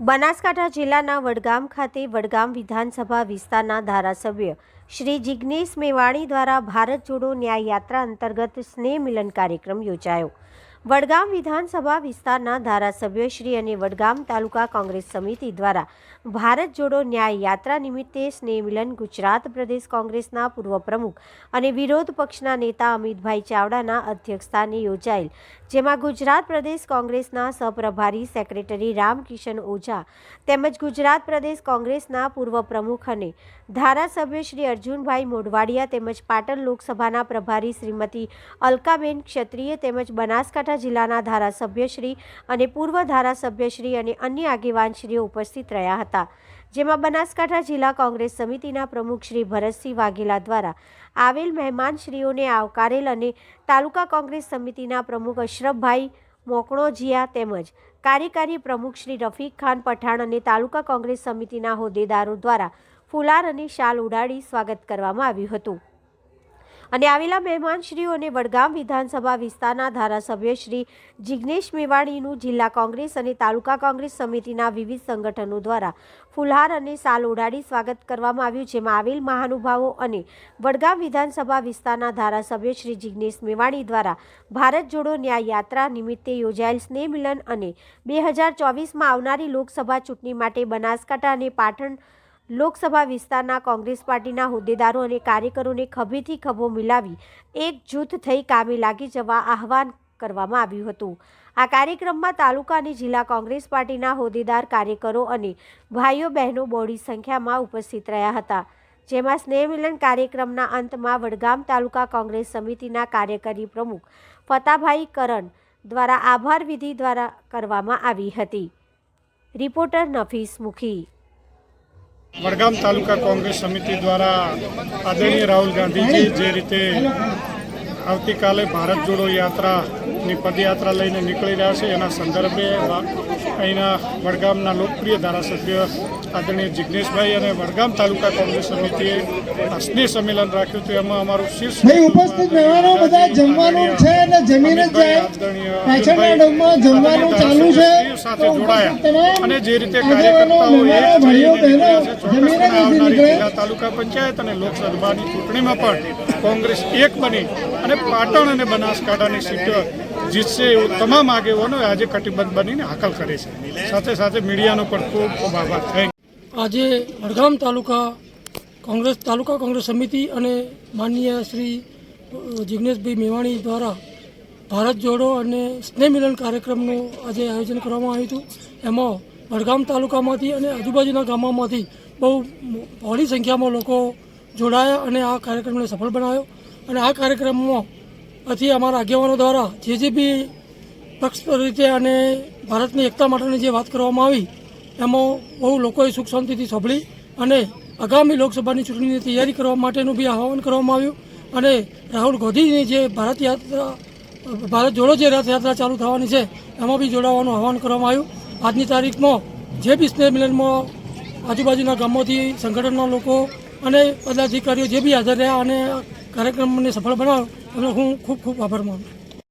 બનાસકાંઠા જિલ્લાના વડગામ ખાતે વડગામ વિધાનસભા વિસ્તારના ધારાસભ્ય શ્રી જિગ્નેશ મેવાણી દ્વારા ભારત જોડો ન્યાય યાત્રા અંતર્ગત સ્નેહ મિલન કાર્યક્રમ યોજાયો. વડગામ વિધાનસભા વિસ્તારના ધારાસભ્યશ્રી અને વડગામ તાલુકા કોંગ્રેસ સમિતિ દ્વારા ભારત જોડો ન્યાય યાત્રા નિમિત્તે સ્નેહમિલન ગુજરાત પ્રદેશ કોંગ્રેસના પૂર્વ પ્રમુખ અને વિરોધ પક્ષના નેતા અમિતભાઈ ચાવડાના અધ્યક્ષસ્થાને યોજાયેલ, જેમાં ગુજરાત પ્રદેશ કોંગ્રેસના સહપ્રભારી સેક્રેટરી રામકિશન ઓઝા તેમજ ગુજરાત પ્રદેશ કોંગ્રેસના પૂર્વ પ્રમુખ અને ધારાસભ્ય શ્રી અર્જુનભાઈ મોઢવાડિયા તેમજ પાટણ લોકસભાના પ્રભારી શ્રીમતી અલકાબેન ક્ષત્રિય તેમજ બનાસકાંઠા જિલ્લાના ધારાસભ્યશ્રી અને પૂર્વ ધારાસભ્યશ્રી અને અન્ય આગેવાનશ્રીઓ ઉપસ્થિત રહ્યા હતા, જેમાં બનાસકાંઠા જિલ્લા કોંગ્રેસ સમિતિના પ્રમુખ શ્રી ભરતસિંહ વાઘેલા દ્વારા આવેલ મહેમાનશ્રીઓને આવકારેલ અને તાલુકા કોંગ્રેસ સમિતિના પ્રમુખ અશરફભાઈ મોકણોજીયા તેમજ કાર્યકારી પ્રમુખ શ્રી રફીક ખાન પઠાણ અને તાલુકા કોંગ્રેસ સમિતિના હોદ્દેદારો દ્વારા ફુલાર અને શાલ ઉડાડી સ્વાગત કરવામાં આવ્યું હતું. અને આવેલા મહેમાનશ્રીઓને વડગામ વિધાનસભા વિસ્તારના ધારાસભ્ય શ્રી જિગ્નેશ મેવાણીનું જિલ્લા કોંગ્રેસ અને તાલુકા કોંગ્રેસ સમિતિના વિવિધ સંગઠનો દ્વારા ફુલહાર અને સાલ ઉડાડી સ્વાગત કરવામાં આવ્યું, જેમાં આવેલ મહાનુભાવો અને વડગામ વિધાનસભા વિસ્તારના ધારાસભ્ય શ્રી જિગ્નેશ મેવાણી દ્વારા ભારત જોડો ન્યાય યાત્રા નિમિત્તે યોજાયેલ સ્નેહ મિલન અને બે હજાર ચોવીસમાં આવનારી લોકસભા ચૂંટણી માટે બનાસકાંઠા અને પાટણ લોકસભા વિસ્તારના કોંગ્રેસ પાર્ટીના હોદ્દેદારો અને કાર્યકરોને ખભેથી ખભો મિલાવી એક જૂથ થઈ કામે લાગી જવા આહવાન કરવામાં આવ્યું હતું. આ કાર્યક્રમમાં તાલુકા અને જિલ્લા કોંગ્રેસ પાર્ટીના હોદ્દેદાર કાર્યકરો અને ભાઈઓ બહેનો બોડી સંખ્યામાં ઉપસ્થિત રહ્યા હતા. જેમાં સ્નેહમિલન કાર્યક્રમના અંતમાં વડગામ તાલુકા કોંગ્રેસ સમિતિના કાર્યકારી પ્રમુખ ફતાભાઈ કરણ દ્વારા આભાર વિધિ દ્વારા કરવામાં આવી હતી. રિપોર્ટર નફીસ મુખી. વડગામ તાલુકા કોંગ્રેસ સમિતિ દ્વારા આદરણીય રાહુલ ગાંધીજી જે રીતે આવતીકાલે ભારત જોડો યાત્રાની પદયાત્રા લઈને નીકળી રહ્યા છે એના સંદર્ભે અહીંના વડગામના લોકપ્રિય ધારાસભ્ય આદરણીય જિજ્ઞેશભાઈ અને વડગામ તાલુકા કોંગ્રેસ સમિતિએ સ્નેહ સંમેલન રાખ્યું હતું. એમાં અમારું શીર્ષ ઉપસ્થિત મહેમાનો બધા જમવાનું છે અને જમીને ડોમમાં જમવાનું ચાલુ છે. સાથે જોડાયા અને જે રીતે કાર્યકર્તાઓ એક થઈને. તાલુકા પંચાયત અને લોકસભાની ચૂંટણીમાં પણ કોંગ્રેસ એક બની અને પાટણ અને બનાસકાંઠાની સીટ જીતશે એવું તમામ આગેવાનો આજે કટિબદ્ધ બનીને હાકલ કરે છે. સાથે સાથે મીડિયાનો પણ ખૂબ ખૂબ આભાર. થેન્ક આજે વડગામ તાલુકા કોંગ્રેસ તાલુકા કોંગ્રેસ સમિતિ અને માનનીય શ્રી અ, જિગ્નેશભાઈ મેવાણી દ્વારા ભારત જોડો અને સ્નેહ મિલન કાર્યક્રમનું આજે આયોજન કરવામાં આવ્યું હતું. એમાં વડગામ તાલુકામાંથી અને આજુબાજુના ગામોમાંથી બહુ બહોળી સંખ્યામાં લોકો જોડાયા અને આ કાર્યક્રમને સફળ બનાવ્યો. અને આ કાર્યક્રમમાં પછી અમારા આગેવાનો દ્વારા જે જે બી પક્ષ રીતે અને ભારતની એકતા માટેની જે વાત કરવામાં આવી, એમાં બહુ લોકોએ સુખ શાંતિથી સાંભળી અને આગામી લોકસભાની ચૂંટણીની તૈયારી કરવા માટેનું બી આહવાન કરવામાં આવ્યું. અને રાહુલ ગાંધીની જે ભારત યાત્રા ભારત જોડો જે રથયાત્રા ચાલુ થવાની છે, એમાં બી જોડાવાનું આહવાન કરવામાં આવ્યું. આજની તારીખમાં જે બી સ્નેહ મિલનમાં આજુબાજુના ગામોથી સંગઠનના લોકો અને પદાધિકારીઓ જે બી હાજર રહ્યા અને કાર્યક્રમને સફળ બનાવ્યો, એનો હું ખૂબ ખૂબ આભાર માનું